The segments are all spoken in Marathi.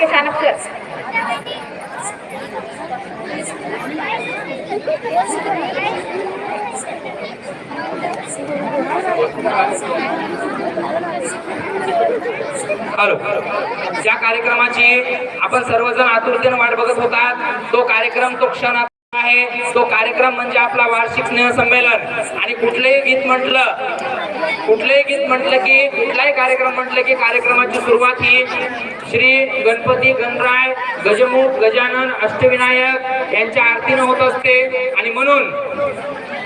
ओके छान हॅलो. ज्या कार्यक्रमाची आपण सर्वजण आतुरतेने वाट बघत होतात तो कार्यक्रम तो क्षण आहे. तो कार्यक्रम म्हणजे आपला वार्षिक स्नेहसंमेलन. आणि कुठलंही गीत म्हटलं कुठलंही गीत म्हटलं की कुठलाही कार्यक्रम म्हटलं की कार्यक्रमाची सुरुवात ही श्री गणपती गणराय गजमुख गजानन अष्टविनायक यांच्या आरतीनं होत असते. आणि म्हणून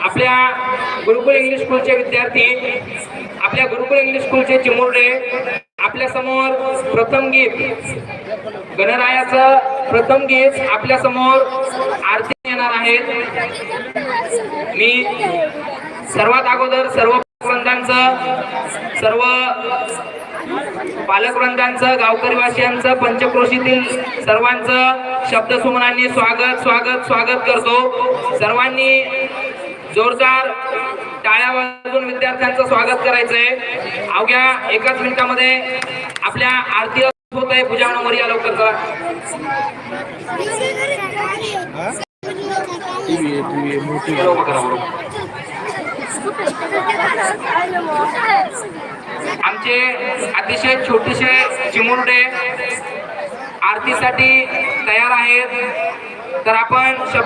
आपल्या गुरुकुल इंग्लिश स्कूलचे विद्यार्थी आपल्या गुरुकुल इंग्लिश स्कूलचे चिमुरडे आपल्यासमोर प्रथम गीत गणरायाचं प्रथम गीत आपल्यासमोर आरती येणार आहेत. मी सर्वात अगोदर सर्व वृंदांचं सर्व पालकवृंदांचं गावकरीवासियांचं पंचक्रोशीतील सर्वांचं शब्दसुमनांनी स्वागत स्वागत स्वागत करतो. सर्वांनी जोरदार टाळ्या वाजवून विद्यार्थ्यांचं स्वागत करायचंय. अवघ्या एकाच मिनिटामध्ये आपल्या आरती होत आहे पूजा या लवकर करा, बरोबर. आमचे अतिशय छोटेसे चिमुरडे आरतीसाठी तयार आहेत. तर आपण शब्द